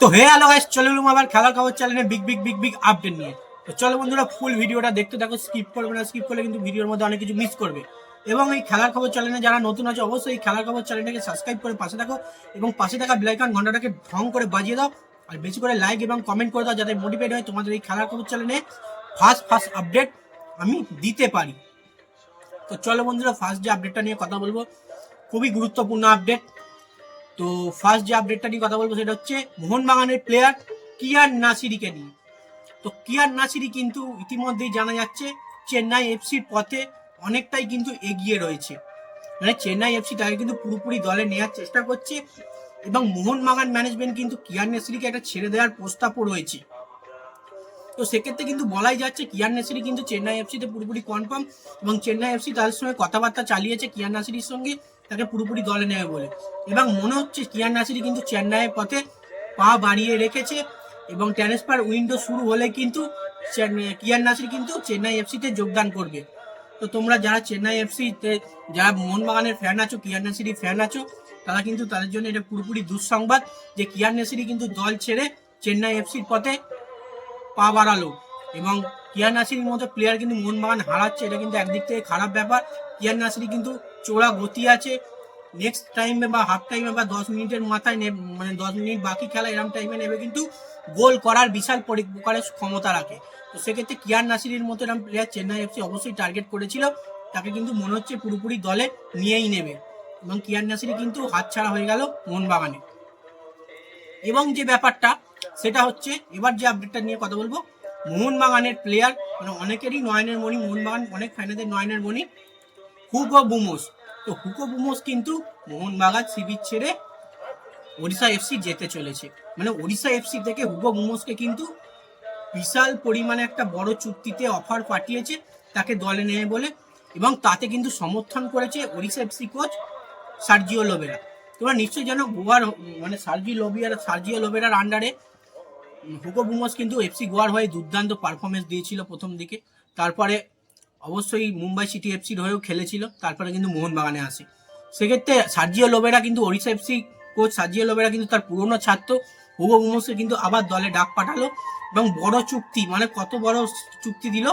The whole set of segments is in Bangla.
তো হে হ্যালো গাইস চলে এলুম আবার খেলার খবর চ্যানেলে big big big big update নিয়ে। তো চলো বন্ধুরা ফুল ভিডিওটা দেখতে থাকো স্কিপ করবে না স্কিপ করলে কিন্তু ভিডিওর মধ্যে অনেক কিছু মিস করবে। এবং এই খেলার খবর চ্যানেলে যারা নতুন আছে, অবশ্যই এই খেলার খবর চ্যানেলটাকে সাবস্ক্রাইব করে পাশে থাকো এবং পাশে থাকা বেলাইকন ঘন্টাটাকে ঢং করে বাজিয়ে দাও। আর বেশি করে লাইক এবং কমেন্ট করে দাও যাতে মোটিভেট হয় তোমাদের এই খেলার খবর চ্যানেলে ফার্স্ট ফার্স্ট আপডেট আমি দিতে পারি। তো চলো বন্ধুরা ফার্স্ট যে আপডেটটা নিয়ে কথা বলব, খুবই গুরুত্বপূর্ণ আপডেট তো ফার্স্ট যে আপডেটটা নিয়ে কথা বলব সেটা হচ্ছে মোহনবাগানের প্লেয়ার কিয়ার নাসিরিকে নিয়ে। তো কিয়ার নাসিরি কিন্তু ইতিমধ্যেই জানা যাচ্ছে চেন্নাই এফসির পথে অনেকটাই কিন্তু এগিয়ে রয়েছে। মানে চেন্নাই এফসি তাকে কিন্তু পুরোপুরি দলে নেওয়ার চেষ্টা করছে এবং মোহনবাগান ম্যানেজমেন্ট কিন্তু কিয়ার নাসিরিকে একটা ছেড়ে দেওয়ার প্রস্তাবও রয়েছে। তো সেক্ষেত্রে কিন্তু বলাই যাচ্ছে কিয়ার নাসিরি কিন্তু চেন্নাই এফসিতে পুরোপুরি কনফার্ম এবং চেন্নাই এফসি তাদের সঙ্গে কথাবার্তা চালিয়েছে কিয়ার নাসিরির সঙ্গে। তাকে পুরোপুরি দলে নেবে বলে। এবং মনে হচ্ছে কিয়ার নাসিরি কিন্তু চেন্নাইয়ের পথে পা বাড়িয়ে রেখেছে এবং ট্রান্সফার উইন্ডো শুরু হলে কিন্তু কিয়ার নাসির কিন্তু চেন্নাই এফসিতে যোগদান করবে। তো তোমরা যারা চেন্নাই এফসিতে, যারা মোহনবাগানের ফ্যান আছো, কিয়ার নাসিরি ফ্যান আছো, তারা কিন্তু তাদের জন্য এটা পুরোপুরি দুঃসংবাদ যে কিয়ার নাসিরি কিন্তু দল ছেড়ে চেন্নাই এফসির পথে পা বাড়ালো। এবং কিয়ার নাসিরির মতো প্লেয়ার কিন্তু মন মোহনবাগান হারাচ্ছে, এটা কিন্তু একদিক থেকে খারাপ ব্যাপার। কিয়ার নাসিরি কিন্তু চোরা গতি আছে। নেক্সট টাইমে বা হাফ টাইমে বা দশ মিনিটের মাথায় মানে দশ মিনিট বাকি খেলা এরম টাইমে নেবে কিন্তু গোল করার বিশাল পরিকারের ক্ষমতা রাখে। তো সেক্ষেত্রে কিয়ার নাসিরির মতো এরম প্লেয়ার চেন্নাই এফসি অবশ্যই টার্গেট করেছিল। তাকে কিন্তু মনে হচ্ছে পুরোপুরি দলে নিয়েই নেবে। এবং কিয়ার নাসিরি কিন্তু হাতছাড়া হয়ে গেল মোহনবাগানে এবং যে ব্যাপারটা, সেটা হচ্ছে, এবার যে আপডেটটা নিয়ে কথা বলব মোহনবাগানের প্লেয়ার মানে অনেকেরই নয়নের মণি, মোহনবাগান, অনেক ফ্যানেদের নয়নের মণি হুগো বুমোস তো হুগো বুমোস কিন্তু মোহনবাগান শিবির ছেড়ে ওড়িশা এফসি যেতে চলেছে। মানে ওড়িশা এফসি থেকে হুগো বুমোসকে কিন্তু বিশাল পরিমাণে একটা বড় চুক্তিতে অফার পাঠিয়েছে, তাকে দলে নেবে বলে, এবং তাতে কিন্তু সমর্থন করেছে Odisha FC coach Sergio Lobera. তোমরা নিশ্চয়ই জানো গোয়ার মানে সার্জি লোবিয়ার, সার্জিও লোবেরার আন্ডারে হুগো বুমস কিন্তু এফসি গোয়ার হয়ে দুর্দান্ত পারফরমেন্স দিয়েছিল প্রথম দিকে। তারপরে অবশ্যই মুম্বাই সিটি এফসির হয়েও খেলেছিল, তারপরে কিন্তু মোহনবাগানে আসে। সেক্ষেত্রে সার্জিও লোবেরা কিন্তু Odisha FC coach Sergio Lobera কিন্তু তার পুরনো ছাত্র, হুগো বুমসকে কিন্তু আবার দলে ডাক পাঠালো এবং বড় চুক্তি মানে কত বড় চুক্তি দিল,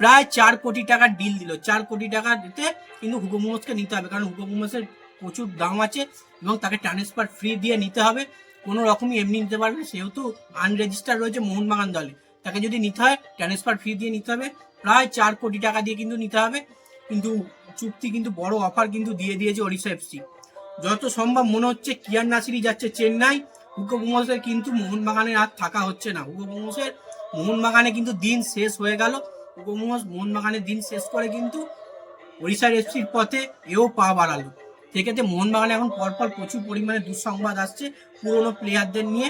প্রায় চার কোটি টাকার ডিল দিল। চার কোটি টাকা দিতে কিন্তু হুগো বুমসকে নিতে হবে, কারণ হুগো বুমসের প্রচুর দাম আছে এবং তাকে ট্রান্সফার ফ্রি দিয়ে নিতে হবে। কোনো রকমই এমনি নিতে পারবে সেহেতু আনরেজিস্টার রয়েছে মোহনবাগান দলে। তাকে যদি নিতে হয় ট্রান্সফার ফি দিয়ে নিতে হবে। প্রায় চার কোটি টাকা দিয়ে কিন্তু নিতে হবে। কিন্তু চুক্তি কিন্তু বড় অফার কিন্তু দিয়ে দিয়েছে ওড়িশা এফসি যত সম্ভব মনে হচ্ছে কিয়ার নাসিরি যাচ্ছে চেন্নাই। হুগো বুমসের কিন্তু মোহনবাগানের আর থাকা হচ্ছে না। হুগো বুমসের মোহনবাগানে কিন্তু দিন শেষ হয়ে গেল। হুগো বুমস মোহনবাগানের দিন শেষ করে কিন্তু ওড়িশার এফসির পথে এও পা বাড়ালো। সেক্ষেত্রে মোহনবাগানে এখন পরপর প্রচুর পরিমাণে দুঃসংবাদ আসছে পুরনো প্লেয়ারদের নিয়ে।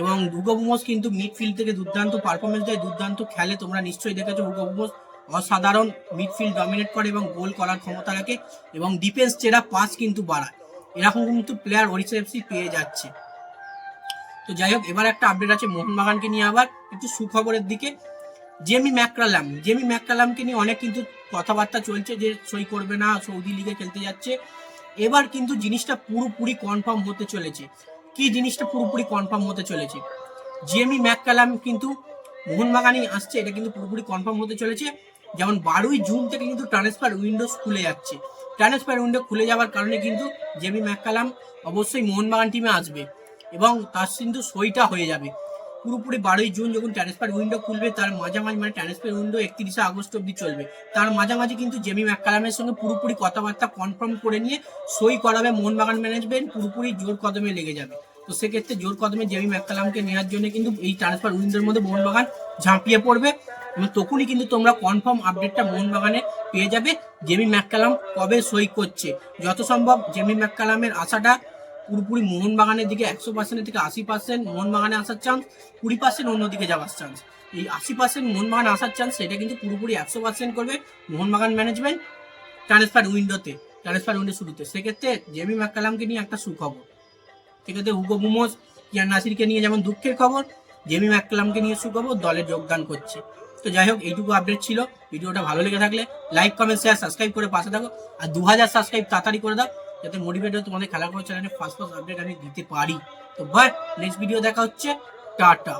এবং হুগো বুমস কিন্তু মিডফিল্ড থেকে দুর্দান্ত পারফরমেন্স দেয়, দুর্দান্ত খেলে তোমরা নিশ্চয়ই দেখেছ হুগো বুমস। অসাধারণ মিডফিল্ড ডমিনেট করে এবং গোল করার ক্ষমতা রাখে এবং ডিফেন্স চেরা পাস কিন্তু বাড়ায়। এরকম কিন্তু প্লেয়ার ওড়িশা এফসি পেয়ে যাচ্ছে। তো যাই হোক, এবার একটা আপডেট আছে মোহনবাগানকে নিয়ে আবার একটু সুখবরের দিকে। জেমি ম্যাককালাম, জেমি ম্যাককালামকে নিয়ে অনেক কিন্তু কথাবার্তা চলছে যে সই করবে না, সৌদি লিগে খেলতে যাচ্ছে। এবার কিন্তু জিনিসটা পুরোপুরি কনফার্ম হতে চলেছে। কি জিনিসটা পুরোপুরি কনফার্ম হতে চলেছে? জেমি ম্যাককালাম কিন্তু মোহনবাগানে আসছে, এটা কিন্তু পুরোপুরি কনফার্ম হতে চলেছে। যেমন বারোই জুন থেকে কিন্তু ট্রান্সফার উইন্ডোজ খুলে যাচ্ছে। ট্রান্সফার উইন্ডো খুলে যাওয়ার কারণে কিন্তু জেমি ম্যাককালাম অবশ্যই মোহনবাগান টিমে আসবে এবং তার কিন্তু সইটা হয়ে যাবে। পুরোপুরি বারোই জুন যখন ট্রান্সফার উইন্ডো খুলবে, তার মাঝামাঝি মানে ট্রান্সফার উইন্ডো একত্রিশে আগস্ট অব্দি চলবে। তার মাঝামাঝি কিন্তু জেমি ম্যাককালামের সঙ্গে পুরোপুরি কথাবার্তা কনফার্ম করে নিয়ে সই করাবে মোহনবাগান ম্যানেজমেন্ট পুরোপুরি জোর কদমে লেগে যাবে। তো সেক্ষেত্রে জোর কদমে জেমি ম্যাককালামকে নেওয়ার জন্য কিন্তু এই ট্রান্সফার উইন্ডোর মধ্যে মোহনবাগান ঝাঁপিয়ে পড়বে। তখনই কিন্তু তোমরা কনফার্ম আপডেটটা মোহনবাগানে পেয়ে যাবে। জেমি ম্যাককালাম কবে সই করছে? যত সম্ভব জেমি ম্যাককালামের আশাটা পুরোপুরি মোহনবাগানের দিকে একশো পার্সেন্টের থেকে আশি পার্সেন্ট মোহনবাগানে আসার চান্স কুড়ি পার্সেন্ট অন্যদিকে যাওয়ার চান্স এই আশি পার্সেন্ট মোহনবাগান আসার চান্স সেটা কিন্তু পুরোপুরি একশো পার্সেন্ট করবে মোহনবাগান ম্যানেজমেন্ট ট্রান্সফার উইন্ডোতে ট্রান্সফার উইন্ডো শুরুতে। সেক্ষেত্রে জেমি ম্যাককালামকে নিয়ে একটা সুখবর। সেক্ষেত্রে হুগো বুমোস কিয়ার নাসিরকে নিয়ে যেমন দুঃখের খবর জেমি ম্যাককালামকে নিয়ে সুখবর, দলে যোগদান করছে। তো যাই হোক, এইটুকু আপডেট ছিল। ভিডিওটা ভালো লেগে থাকলে লাইক কমেন্ট শেয়ার সাবস্ক্রাইব করে পাশে থাকো। আর দু হাজার সাবস্ক্রাইব তাড়াতাড়ি করে দাও। যাতে মোটিভেট হয়ে তোমাদের খেলা করছে চ্যানেলে ফার্স্ট ফার্স্ট আপডেট আমি দিতে পারি। তো বাট নেক্সট ভিডিও দেখা হচ্ছে, টাটা।